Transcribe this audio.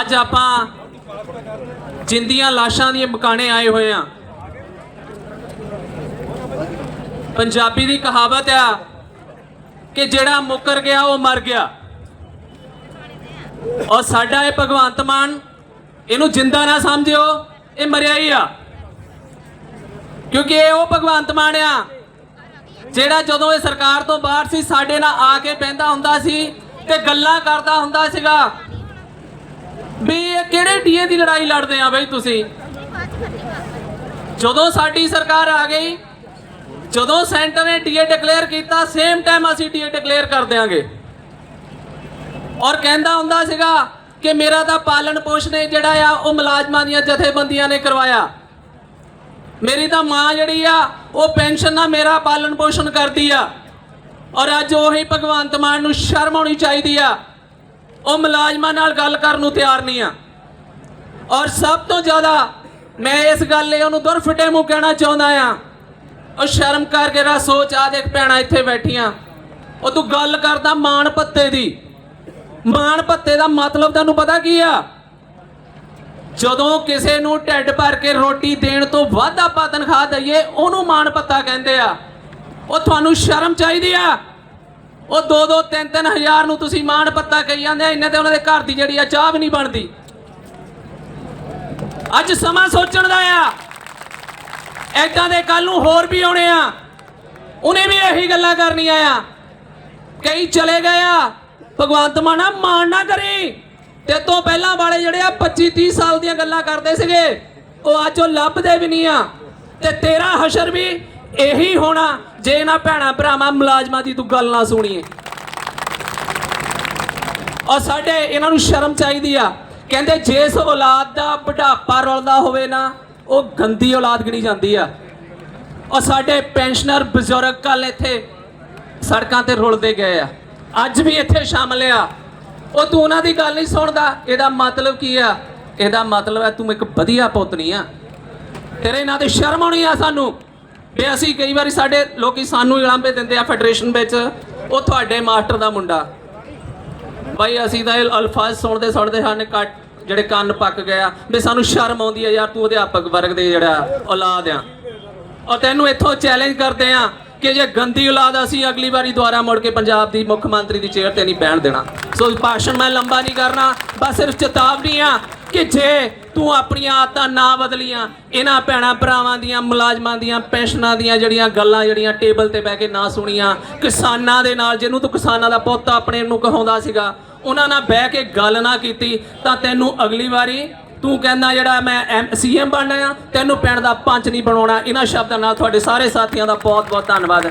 ਅੱਜ ਆਪਾਂ ਜਿੰਦੀਆਂ ਲਾਸ਼ਾਂ ਦੀਆਂ ਬਕਾਣੇ ਆਏ ਹੋਏ ਆ ਪੰਜਾਬੀ ਦੀ ਕਹਾਵਤ ਆ ਕਿ ਜਿਹੜਾ ਮੁੱਕਰ ਗਿਆ, ਉਹ ਮਰ ਗਿਆ। ਔਰ ਸਾਡਾ ਇਹ ਭਗਵੰਤ ਮਾਨ, ਇਹਨੂੰ ਜਿੰਦਾ ਨਾ ਸਮਝਿਓ, ਇਹ ਮਰਿਆ ਹੀ ਆ। ਕਿਉਂਕਿ ਇਹ ਉਹ ਭਗਵੰਤ ਮਾਨ ਆ, ਜਿਹੜਾ ਜਦੋਂ ਇਹ ਸਰਕਾਰ ਤੋਂ ਬਾਹਰ ਸੀ, ਸਾਡੇ ਨਾਲ ਆ ਕੇ ਬਹਿੰਦਾ ਹੁੰਦਾ ਸੀ ਤੇ ਗੱਲਾਂ ਕਰਦਾ ਹੁੰਦਾ ਸੀਗਾ। ਵੀ ਇਹ ਕਿਹੜੇ ਡੀਏ ਦੀ ਲੜਾਈ ਲੜਦੇ ਆ ਬਈ ਤੁਸੀਂ? ਜਦੋਂ ਸਾਡੀ ਸਰਕਾਰ ਆ ਗਈ, ਜਦੋਂ ਸੈਂਟਰ ਨੇ ਡੀਏ ਡਿਕਲੇਅਰ ਕੀਤਾ ਸੇਮ ਟਾਈਮ ਅਸੀਂ ਡੀਏ ਡਿਕਲੇਅਰ ਕਰ ਦਿਆਂਗੇ। ਔਰ ਕਹਿੰਦਾ ਹੁੰਦਾ ਸੀਗਾ ਕਿ ਮੇਰਾ ਤਾਂ ਪਾਲਣ ਪੋਸ਼ਣ ਹੈ ਜਿਹੜਾ ਆ, ਉਹ ਮੁਲਾਜ਼ਮਾਂ ਦੀਆਂ ਜਥੇਬੰਦੀਆਂ ਨੇ ਕਰਵਾਇਆ। ਮੇਰੀ ਤਾਂ ਮਾਂ ਜਿਹੜੀ ਆ, ਉਹ ਪੈਨਸ਼ਨ ਨਾਲ ਮੇਰਾ ਪਾਲਣ ਪੋਸ਼ਣ ਕਰਦੀ ਆ। ਔਰ ਅੱਜ ਉਹੀ ਭਗਵੰਤ ਮਾਨ ਨੂੰ ਸ਼ਰਮ ਆਉਣੀ ਚਾਹੀਦੀ ਆ। ਉਹ ਮੁਲਾਜ਼ਮਾਂ ਨਾਲ ਗੱਲ ਕਰਨ ਨੂੰ ਤਿਆਰ ਨਹੀਂ ਆ। ਔਰ ਸਭ ਤੋਂ ਜ਼ਿਆਦਾ ਮੈਂ ਇਸ ਗੱਲ ਲਈ ਉਹਨੂੰ ਦੁਰ ਫਿੱਟੇ ਮੂੰਹ ਕਹਿਣਾ ਚਾਹੁੰਦਾ ਆ। ਉਹ ਸ਼ਰਮ ਕਰਕੇ ਰਾ ਸੋਚ ਆ ਦੇਖ ਭੈਣਾ ਇੱਥੇ ਬੈਠੀਆਂ। ਉਹ ਤੂੰ ਗੱਲ ਕਰਦਾ ਮਾਣ ਪੱਤੇ ਦੀ। ਮਾਣ ਪੱਤੇ ਦਾ ਮਤਲਬ ਤੁਹਾਨੂੰ ਪਤਾ ਕੀ ਆ? ਜਦੋਂ ਕਿਸੇ ਨੂੰ ਢਿੱਡ ਭਰ ਕੇ ਰੋਟੀ ਦੇਣ ਤੋਂ ਵੱਧ ਆਪਾਂ ਤਨਖਾਹ ਦਈਏ, ਉਹਨੂੰ ਮਾਣ ਪੱਤਾ ਕਹਿੰਦੇ ਆ। ਉਹ ਤੁਹਾਨੂੰ ਸ਼ਰਮ ਚਾਹੀਦੀ ਆ? ਉਹ 2-2 3-3 ਹਜ਼ਾਰ ਨੂੰ ਤੁਸੀਂ ਮਾਣ ਪੱਤਾ ਕਹੀ ਜਾਂਦੇ ਆ, ਇੰਨੇ ਤੇ ਉਹਨਾਂ ਦੇ ਘਰ ਦੀ ਜਿਹੜੀ ਆ ਚਾਹ ਵੀ ਨਹੀਂ ਬਣਦੀ। ਅੱਜ ਸਮਾਂ ਸੋਚਣ ਦਾ ਆ। ਐਦਾਂ ਦੇ ਕੱਲ ਨੂੰ ਹੋਰ ਵੀ ਆਉਣੇ ਆ। ਉਹਨੇ ਵੀ ਇਹੀ ਗੱਲਾਂ ਕਰਨੀਆਂ ਆ। ਕਈ ਚਲੇ ਗਏ ਆ। ਭਗਵੰਤ ਮਾਨਾ ਮਾਣ ਨਾ ਕਰੇ। ਤੇ ਤੋਂ ਪਹਿਲਾਂ ਵਾਲੇ ਜਿਹੜੇ ਆ 25 30 ਸਾਲ ਦੀਆਂ ਗੱਲਾਂ ਕਰਦੇ ਸੀਗੇ, ਉਹ ਅੱਜ ਉਹ ਲੱਭਦੇ ਵੀ ਨਹੀਂ ਆ। ਤੇ ਤੇਰਾ ਹਸ਼ਰ ਵੀ ਇਹੀ ਹੋਣਾ, ਜੇ ਇਹਨਾਂ ਭੈਣਾ ਭਰਾਵਾਂ ਮੁਲਾਜ਼ਮਾਂ ਦੀ ਤੂੰ ਗੱਲ ਨਾ ਸੁਣੀਏ। ਔਰ ਸਾਡੇ ਇਹਨਾਂ ਨੂੰ ਸ਼ਰਮ ਚਾਹੀਦੀ ਆ। ਕਹਿੰਦੇ ਜਿਸ ਔਲਾਦ ਦਾ ਬੁਢਾਪਾ ਰੁਲਦਾ ਹੋਵੇ ਨਾ, ਉਹ ਗੰਦੀ ਔਲਾਦ ਗਿਣੀ ਜਾਂਦੀ ਆ। ਔਰ ਸਾਡੇ ਪੈਨਸ਼ਨਰ ਬਜ਼ੁਰਗ ਕੱਲ ਇੱਥੇ ਸੜਕਾਂ ਤੇ ਰੁਲਦੇ ਗਏ ਆ। ਅੱਜ ਵੀ ਇੱਥੇ ਸ਼ਾਮਲ ਆ। ਉਹ ਤੂੰ ਉਹਨਾਂ ਦੀ ਗੱਲ ਨਹੀਂ ਸੁਣਦਾ। ਇਹਦਾ ਮਤਲਬ ਕੀ ਆ? ਇਹਦਾ ਮਤਲਬ ਹੈ ਤੂੰ ਇੱਕ ਵਧੀਆ ਪੁੱਤ ਨਹੀਂ ਆ। ਤੇਰੇ ਨਾਂ ਤੇ ਸ਼ਰਮ ਆਉਣੀ ਆ ਸਾਨੂੰ। ਵੀ ਅਸੀਂ ਕਈ ਵਾਰੀ ਸਾਡੇ ਲੋਕੀ ਸਾਨੂੰ ਇਲਾਂਬੇ ਦਿੰਦੇ ਆ ਫੈਡਰੇਸ਼ਨ ਵਿੱਚ, ਉਹ ਤੁਹਾਡੇ ਮਾਸਟਰ ਦਾ ਮੁੰਡਾ। ਬਾਈ ਅਸੀਂ ਤਾਂ ਇਹ ਅਲਫਾਜ਼ ਸੁਣਦੇ ਸੁਣਦੇ ਹਨ, ਕੱਟ ਜਿਹੜੇ ਕੰਨ ਪੱਕ ਗਏ ਆ, ਵੀ ਸਾਨੂੰ ਸ਼ਰਮ ਆਉਂਦੀ ਆ, ਯਾਰ ਤੂੰ ਅਧਿਆਪਕ ਵਰਗ ਦੇ ਜਿਹੜਾ ਔਲਾਦ ਆ। ਔਰ ਤੈਨੂੰ ਇੱਥੋਂ ਚੈਲੰਜ ਕਰਦੇ ਆ ਕਿ ਜੇ ਗੰਦੀ ਔਲਾਦ ਅਸੀਂ ਅਗਲੀ ਵਾਰੀ ਦੁਆਰਾ ਮੁੜ ਕੇ ਪੰਜਾਬ ਦੀ ਮੁੱਖ ਮੰਤਰੀ ਦੀ ਚੇਅਰ ਤੇ ਨਹੀਂ ਬਹਿਣ ਦੇਣਾ। ਸੋ ਭਾਸ਼ਣ ਮੈਂ ਲੰਬਾ ਨਹੀਂ ਕਰਨਾ, ਬਸ ਸਿਰਫ ਚੇਤਾਵਨੀ ਆ ਕਿ ਜੇ ਤੂੰ ਆਪਣੀਆਂ ਆਦਤਾਂ ਨਾ ਬਦਲੀਆਂ। ਇਹਨਾਂ ਭੈਣਾਂ ਭਰਾਵਾਂ ਦੀਆਂ, ਮੁਲਾਜ਼ਮਾਂ ਦੀਆਂ, ਪੈਨਸ਼ਨਾਂ ਦੀਆਂ ਜਿਹੜੀਆਂ ਗੱਲਾਂ, ਜਿਹੜੀਆਂ ਟੇਬਲ ਤੇ ਬਹਿ ਕੇ ਨਾ ਸੁਣੀਆਂ। ਕਿਸਾਨਾਂ ਦੇ ਨਾਲ, ਜਿਹਨੂੰ ਤੂੰ ਕਿਸਾਨਾਂ ਦਾ ਪੁੱਤ ਆਪਣੇ ਨੂੰ ਕਹਾਉਂਦਾ ਸੀਗਾ, ਉਹਨਾਂ ਨਾਲ ਬਹਿ ਕੇ ਗੱਲ ਨਾ ਕੀਤੀ, ਤਾਂ ਤੈਨੂੰ ਅਗਲੀ ਵਾਰੀ ਤੂੰ ਕਹਿੰਦਾ ਜਿਹੜਾ ਮੈਂ ਸੀਐਮ ਬਣਨਾ ਆ, ਤੈਨੂੰ ਪਿੰਡ ਦਾ ਪੰਚ ਨਹੀਂ ਬਣਾਉਣਾ। ਇਹਨਾਂ ਸ਼ਬਦਾਂ ਨਾਲ ਤੁਹਾਡੇ ਸਾਰੇ ਸਾਥੀਆਂ ਦਾ ਬਹੁਤ ਬਹੁਤ ਧੰਨਵਾਦ।